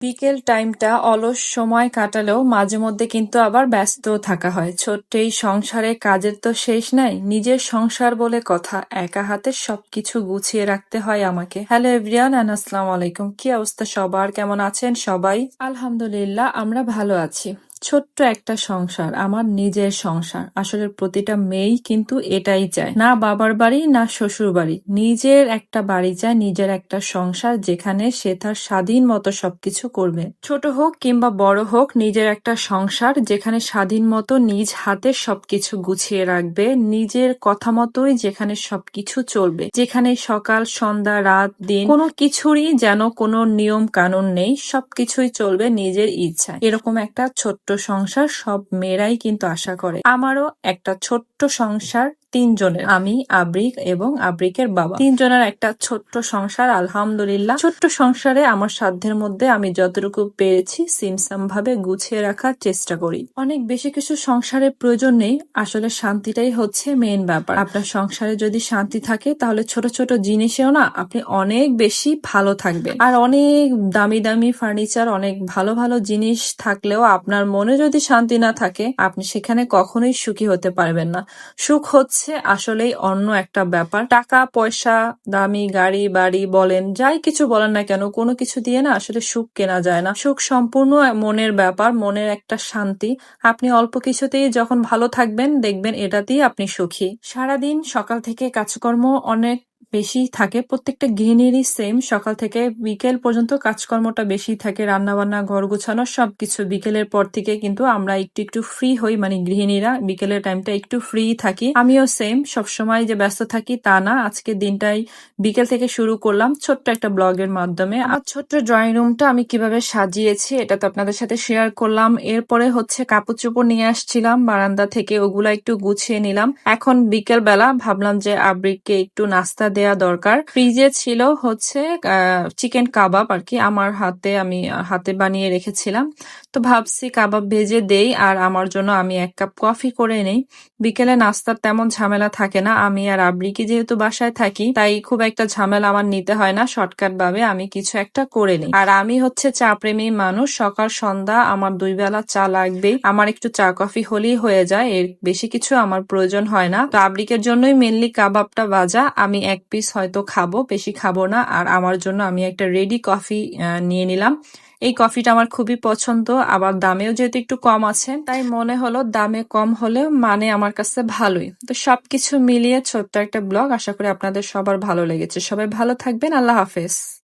বিকেল টাইমটা অলস সময় কাটালেও মাঝে মধ্যে কিন্তু আবার ব্যস্ত থাকা হয়। ছোট্ট এই সংসারে কাজের তো শেষ নাই, নিজের সংসার বলে কথা, একা হাতে সবকিছু গুছিয়ে রাখতে হয় আমাকে। হ্যালো এভরিয়ান অ্যান্ড আসসালাম আলাইকুম। কি অবস্থা সবার? কেমন আছেন সবাই? আলহামদুলিল্লাহ, আমরা ভালো আছি। ছোট্ট একটা সংসার, আমার নিজের সংসার। আসলে প্রতিটা মেয়েই কিন্তু এটাই চায়। না বাবার বাড়ি, না শ্বশুর বাড়ি। নিজের একটা বাড়ি চায়, নিজের একটা সংসার যেখানে সে তার স্বাধীন মতো সবকিছু করবে। ছোট হোক কিংবা বড় হোক, নিজের একটা সংসার যেখানে স্বাধীন মতো নিজ হাতে সবকিছু গুছিয়ে রাখবে, নিজের কথা মতোই যেখানে সবকিছু চলবে। যেখানে সকাল, সন্ধ্যা, রাত, দিন, কোনো কিছুরই যেন কোনো নিয়ম কানুন নেই, সবকিছুই চলবে নিজের ইচ্ছা এরকম একটা ছোট্ট সংসার সব মেয়েরাই কিন্তু আশা করে। আমারও একটা ছোট্ট সংসার তিনজনের। আমি, আব্রিক এবং আব্রিকের বাবা। তিনজনের একটা ছোট্ট সংসার, আলহামদুলিল্লাহ। ছোট্ট সংসারে আমার সাধ্যের মধ্যে আমি যতটুকু পেরেছি সিমসাম ভাবে গুছিয়ে রাখার চেষ্টা করি। অনেক বেশি কিছু সংসারের প্রয়োজন নেই, আসলে শান্তিটাই হচ্ছে মেন ব্যাপার। আপনার সংসারে যদি শান্তি থাকে, তাহলে ছোট ছোট জিনিসেও না আপনি অনেক বেশি ভালো থাকবেন। আর অনেক দামি দামি ফার্নিচার অনেক ভালো ভালো জিনিস থাকলেও আপনার মনে যদি শান্তি না থাকে, আপনি সেখানে কখনোই সুখী হতে পারবেন না। সুখ হচ্ছে হচ্ছে আসলেই অন্য একটা ব্যাপার। টাকা, পয়সা, দামি গাড়ি, বাড়ি বলেন, যাই কিছু বলেন না কেন, কোনো কিছু দিয়ে না আসলে সুখ কেনা যায় না। সুখ সম্পূর্ণ মনের ব্যাপার, মনের একটা শান্তি। আপনি অল্প কিছুতেই যখন ভালো থাকবেন, দেখবেন এটাতেই আপনি সুখী। সারাদিন সকাল থেকে কাজকর্ম অনেক বেশি থাকে। প্রত্যেকটা গৃহিণীরই সেম সকাল থেকে বিকেল পর্যন্ত কাজকর্মটা বেশি থাকে। রান্না বান্না ঘর গোছানো সবকিছু বিকেলের পর থেকে কিন্তু আমরা একটু একটু ফ্রি হই। মানে গৃহিণীরা বিকেলের টাইমটা একটু ফ্রি থাকি। আমিও সেম সবসময় যে ব্যস্ত থাকি তা না। আজকে দিনটাই বিকেল থেকে শুরু করলাম ছোট্ট একটা ব্লগের মাধ্যমে। আর ছোট্ট ড্রয়িং রুমটা আমি কীভাবে সাজিয়েছি এটা তো আপনাদের সাথে শেয়ার করলাম। এরপরে হচ্ছে কাপড় চোপড় নিয়ে আসছিলাম। বারান্দা থেকে ওগুলা একটু গুছিয়ে নিলাম। এখন বিকেল বেলা ভাবলাম যে আব্রিককে একটু নাস্তা দেয়া দরকার। ফ্রিজে ছিল হচ্ছে চিকেন কাবাব আর কি। আমার হাতে আমি, হাতে বানিয়ে রেখেছিলাম। তো ভাবছি কাবাব ভেজে দেই আর আমার জন্য আমি এক কাপ কফি করে নেই। বিকেলে নাস্তার তেমন ঝামেলা থাকে না। আমি আর আবরিকি যেহেতু বাসায় থাকি, তাই খুব একটা ঝামেলা আমার নিতে হয় না। শর্টকাট ভাবে আমি কিছু একটা করে নিই। আর আমি হচ্ছে চা প্রেমী মানুষ। সকাল, সন্ধ্যা আমার দুই বেলা চা লাগবেই। আমার একটু চা কফি হলেই হয়ে যায়। এর বেশি কিছু আমার প্রয়োজন হয় না। তো আবরিকের জন্যই মেনলি কাবাবটা বাজা আমি এক পিস হয়তো খাব, বেশি খাব না। আর আমার জন্য আমি একটা রেডি কফি নিয়ে নিলাম। এই কফিটা আমার খুবই পছন্দ। আবার দামেও যেহেতু একটু কম আছে, তাই মনে হলো দামে কম হলেও মানে আমার কাছে ভালোই। তো সবকিছু মিলিয়ে ছোট্ট একটা ব্লগ, আশা করি আপনাদের সবার ভালো লেগেছে। সবাই ভালো থাকবেন। আল্লাহ হাফেজ।